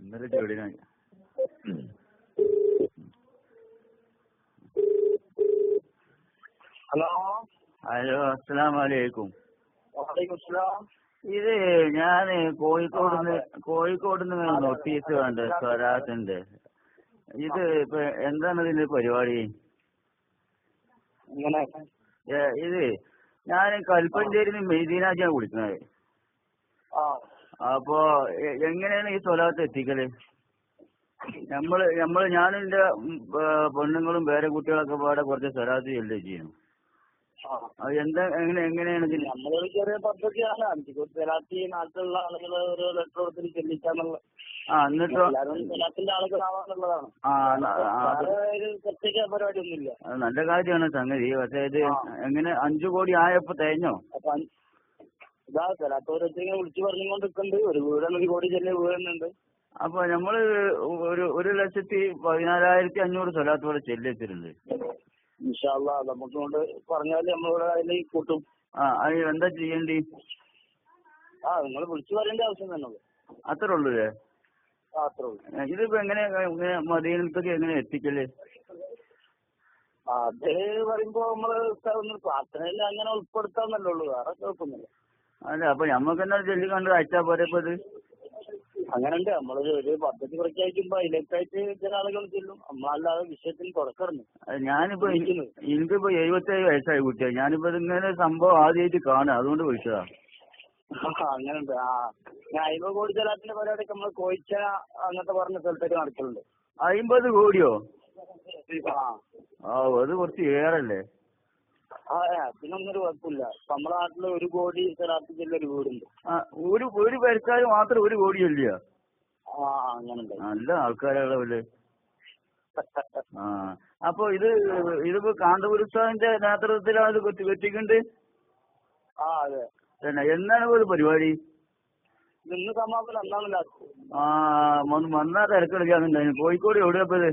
ഇന്നലെ hello. Hello അസ്സലാം വലൈക്കും വലൈക്കും സ്ലാം ഇത് ഞാൻ കോഴിക്കോട് കോഴിക്കോട് നിന്ന് നോട്ടീസ് വേണ്ട സ്വരാത്തിന്റെ ഇത് ഇപ്പൊ എന്താണ് ഇതിന്റെ പരിപാടി? ഇത് ഞാൻ കൽപ്പഞ്ചേരിന്ന് മെയ്ദീനാജിയാണ് വിളിക്കുന്നത് അപ്പോ എങ്ങനെയാണ് ഈ സ്വലാത്ത് എത്തിക്കൽ? നമ്മൾ നമ്മൾ ഞാനും എന്റെ പെണ്ണുങ്ങളും വേറെ കുട്ടികളൊക്കെ പാടെ കുറച്ച് സ്വലാത്ത് ചെല്ലുകയും ചെയ്യുന്നു ആ. അത് എന്താ എങ്ങനെ എങ്ങനെയാണ് ഇതിന്? നമ്മളൊരു ചെറിയ പദ്ധതിയാണ്. അഞ്ചു സ്വലാത്തി നാട്ടിലുള്ള ആളുകൾ ഒരു ലെറ്റർ കൊടുത്തിട്ട് ചെല്ലിക്കാന്നുള്ള ആ എന്നിട്ടോ? ആളുകളാവാന്നുള്ളതാണ് പ്രത്യേക പരിപാടി ഒന്നുമില്ല നല്ല കാര്യമാണ് സംഗതി. പക്ഷെ ഇത് എങ്ങനെ അഞ്ചു കോടി ആയപ്പോ തേഞ്ഞോ ഇതാ സ്ഥലത്ത് ഓരോരുത്തരിങ്ങനെ വിളിച്ചു പറഞ്ഞുകൊണ്ടിരിക്കുന്നുണ്ട്. ഒരു വീടാണ് ഒരു കോടി ചെല്ലിയ വീടുന്നുണ്ട് അപ്പൊ നമ്മൾ ഒരു ഒരു ലക്ഷത്തി പതിനാലായിരത്തി അഞ്ഞൂറ് സ്വലാത്തോടെ ചെല്ലെത്തിട്ടുണ്ട് ഇൻഷാല്ല നമുക്ക് കൊണ്ട് പറഞ്ഞാൽ നമ്മളിവിടെ അതിൽ കൂട്ടും. ആ അത് എന്താ ചെയ്യേണ്ടി? ആ നിങ്ങൾ വിളിച്ചു പറയേണ്ട ആവശ്യം തന്നെ അത്രേ ഉള്ളൂ അല്ലേ? ആ അത്രേ ഉള്ളൂ. ഏ, ഇതിപ്പോ എങ്ങനെ മദീനത്തൊക്കെ എങ്ങനെ എത്തിക്കൽ? അത് പറയുമ്പോ നമ്മൾ ഒന്ന് പ്രാർത്ഥനയിൽ അങ്ങനെ ഉൾപ്പെടുത്താന്നല്ലേ ഉള്ളൂ. വേറെ കുഴപ്പമൊന്നുമില്ല അല്ല അപ്പൊ ഞമ്മക്ക് എന്നാ ചൊല്ലി കണ്ട് അയച്ചാ പോരെ ഇപ്പൊ ഇത്? അങ്ങനെയുണ്ട് നമ്മൾ ഒരു പദ്ധതി പ്രഖ്യാപിക്കുമ്പോ അതിലേക്കായിട്ട് ചില ആളുകൾ ചെല്ലും. നമ്മളല്ലാതെ വിഷയത്തിൽ തുറക്കറിഞ്ഞു ഞാനിപ്പോ എനിക്ക് എനിക്കിപ്പോ എഴുപത്തേഴ് വയസ്സായി കുട്ടിയാ. ഞാനിപ്പോ ഇങ്ങനെ സംഭവം ആദ്യമായിട്ട് കാണാം അതുകൊണ്ട് വിളിച്ചതാ. അങ്ങനെയുണ്ട് ആ ഞാൻ അയ്മ്പത് കോടി ജലാത്തിന്റെ പരിപാടിയൊക്കെ നമ്മൾ കോയിച്ച അങ്ങനത്തെ പറഞ്ഞ സ്ഥലത്തേക്ക് നടക്കലുണ്ട്. അയിമ്പത് കോടിയോ? ആ. ആ അത് കുറച്ച് ഏറല്ലേ? ആ അതിനൊന്നൊരു കുഴപ്പമില്ല. ഇപ്പൊ നമ്മുടെ നാട്ടിൽ ഒരു കോടി ജില്ല ഒരു വീടുണ്ട്. ആ ഒരു ഒരു പേർക്കാർ മാത്രം ഒരു കോടി ഇല്ല ആ അങ്ങനുണ്ട് നല്ല ആൾക്കാരുള്ളവര് ആ അപ്പൊ ഇത് ഇതിപ്പോ കാന്തപുരസ്വാമിന്റെ നേതൃത്വത്തിലാണ് ഇത് കൊത്തി വെച്ചിട്ടുണ്ട് ആ അതെ. തന്നെ എന്നാണ് ഇപ്പൊ ഇത് പരിപാടി? ഇന്ന് സമാപനം എന്നാണ് ലാസ്റ്റ്. ആ വന്ന് വന്നാ തിരക്കെടുക്കാന്നുണ്ടായിരുന്നു കോഴിക്കോട് എവിടെയാ ഇപ്പൊ ഇത്?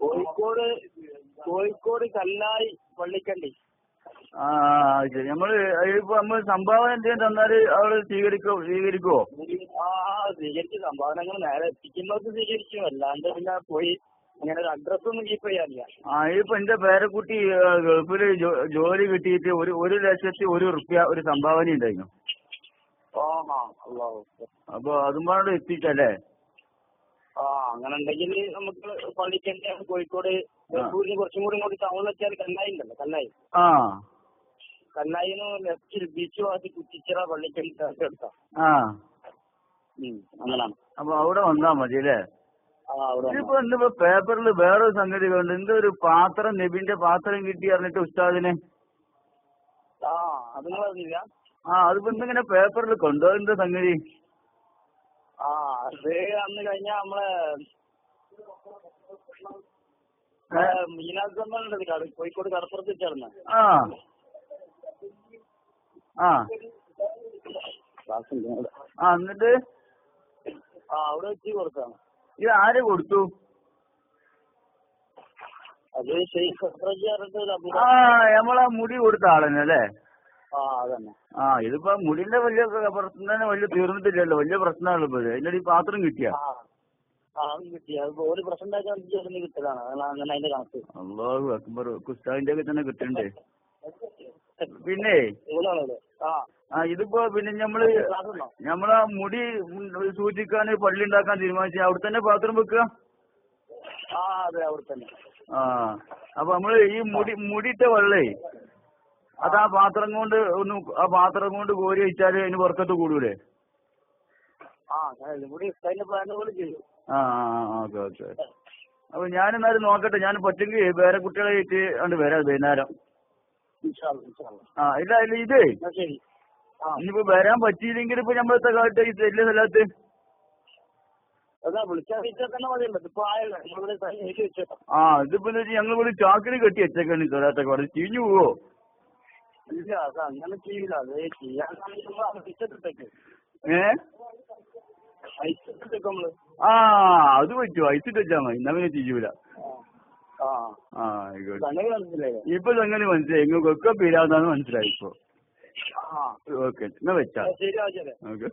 കോഴിക്കോട് കോഴിക്കോട് കല്ലായി പള്ളിക്കണ്ടി ആ ശരി. നമ്മൾ ഇപ്പൊ നമ്മൾ സംഭാവന എന്തെങ്കിലും തന്നാൽ അവൾ സ്വീകരിക്കോ സ്വീകരിക്കോ ആ സ്വീകരിച്ചു സംഭാവനകൾ നേരെ എത്തിക്കുന്നവർക്ക് സ്വീകരിക്കും. അല്ലാണ്ട് പിന്നെ പോയി അങ്ങനെ ഒരു അഡ്രസ് ഒന്നും കീപ്പ് ചെയ്യാനില്ല ആ ഇപ്പൊ എന്റെ പേരക്കുട്ടി ഗൾഫിൽ ജോലി കിട്ടിയിട്ട് ഒരു ഒരു ലക്ഷത്തി ഒരു റുപ്യ ഒരു സംഭാവന ഉണ്ടായിരുന്നു. അപ്പൊ അതും പാടെ എത്തിച്ചല്ലേ? ആ അങ്ങനെ ഉണ്ടെങ്കിൽ നമുക്ക് പള്ളിക്കണ്ടി കോഴിക്കോട് ബേപ്പൂരിന് കുറച്ചും കൂടി ഇങ്ങോട്ട് ടൗണിലെത്തിയാൽ കല്ലായി ഉണ്ടല്ലോ കല്ലായി കല്ലായിന്ന് ലെഫ്റ്റിൽ ബീച്ച് ഭാഗത്ത് കുറ്റിച്ചിറ പള്ളിക്കണ്ടി എടുക്കാം ആ. അങ്ങനാണ് അപ്പൊ അവിടെ വന്നാ മതി അല്ലേ? ഇപ്പൊ ഇന്നിപ്പോ പേപ്പറിൽ വേറൊരു സംഗതി കണ്ടു എന്തോ ഒരു പാത്രം നബിന്റെ പാത്രം കിട്ടി അറിഞ്ഞിട്ട് ഉസ്താദിന്. ആ അത് ആ അതിപ്പോ ഇന്നിങ്ങനെ പേപ്പറിൽ കൊണ്ടോ എന്താ സംഗതി? ആ അത് അന്ന് കഴിഞ്ഞാ നമ്മളെ മീനാസമ്മലുണ്ട് കട കോഴിക്കോട് കടപ്പുറത്ത് വെച്ചായിരുന്നു? ആ. ആ. ആ എന്നിട്ട്? ആ അവിടെ വെച്ച് കൊടുത്താണ് ഇത് ആര് കൊടുത്തു? അത് ഷെയ്ഖ് ആ നമ്മളാ മുടി കൊടുത്ത ആളെന്നല്ലേ ആ ഇതിപ്പോ മുടിന്റെ വലിയ പ്രശ്നം തന്നെ വലിയ തീർന്നിട്ടില്ലല്ലോ വലിയ പ്രശ്നമാണല്ലോ ഇപ്പൊ അതിന്റെ ഈ പാത്രം കിട്ടിയ. ആ ആ കിട്ടി. അത് കിട്ടലാണ്. അതാണ് അതിന്റെ കണക്ക്. അള്ളാഹു അക്ബർ. കുസ്താവിന്റെ ഒക്കെ തന്നെ കിട്ടണ്ടേ? പിന്നെ? ആ. ഇതിപ്പോ പിന്നെ ഞമ്മൾ ആ മുടി സൂചിക്കാൻ പള്ളി ഉണ്ടാക്കാൻ തീരുമാനിച്ച അവിടെ തന്നെ പാത്രം വെക്കുക ആ അതെ അവിടെ തന്നെ. ആ. അപ്പൊ നമ്മൾ ഈ മുടി മുടിയിട്ട വെള്ളേ അത് ആ പാത്രം കൊണ്ട് ഒന്ന് ആ പാത്രം കൊണ്ട് കോരി വെച്ചാൽ അതിന് പുറത്തോട്ട് കൂടൂലേ? ആ കൂടി പോലെ ആ ഓക്കെ ഓക്കെ അപ്പൊ ഞാൻ എന്നാലും നോക്കട്ടെ ഞാൻ പറ്റുമെങ്കിൽ വേറെ കുട്ടികളെ ആയിട്ട് കണ്ട് വരാം വൈകുന്നേരം. ആ ഇല്ല ഇല്ല ഇതേ. ഇനിയിപ്പോ വരാൻ പറ്റിയില്ലെങ്കിൽ ഇപ്പൊ നമ്മളത്തെ കാലത്ത് ഈ വലിയ സ്ഥലത്ത്? ആ ഇതിപ്പോ ഞങ്ങൾ ഇവിടെ ചാക്കിന് കെട്ടി വെച്ചേക്കാണ് സ്ഥലത്തൊക്കെ അവിടെ ചീഞ്ഞു പോവോ? ഇല്ല അത് അങ്ങനെ ചെയ്യില്ല അത് ചെയ്യാൻ ആ അത് പറ്റുമോ ഇട്ട് വെച്ചാ മതി എന്നാ പിന്നെ ചെയ്യൂല ആ. ഇപ്പൊ സംഗതി മനസ്സിലായി? നിങ്ങൾക്കൊക്കെ പേരാന്നാണ് മനസ്സിലായി. ഇപ്പൊ. ഓക്കെ എന്നാ വെച്ചാ. ഓക്കെ.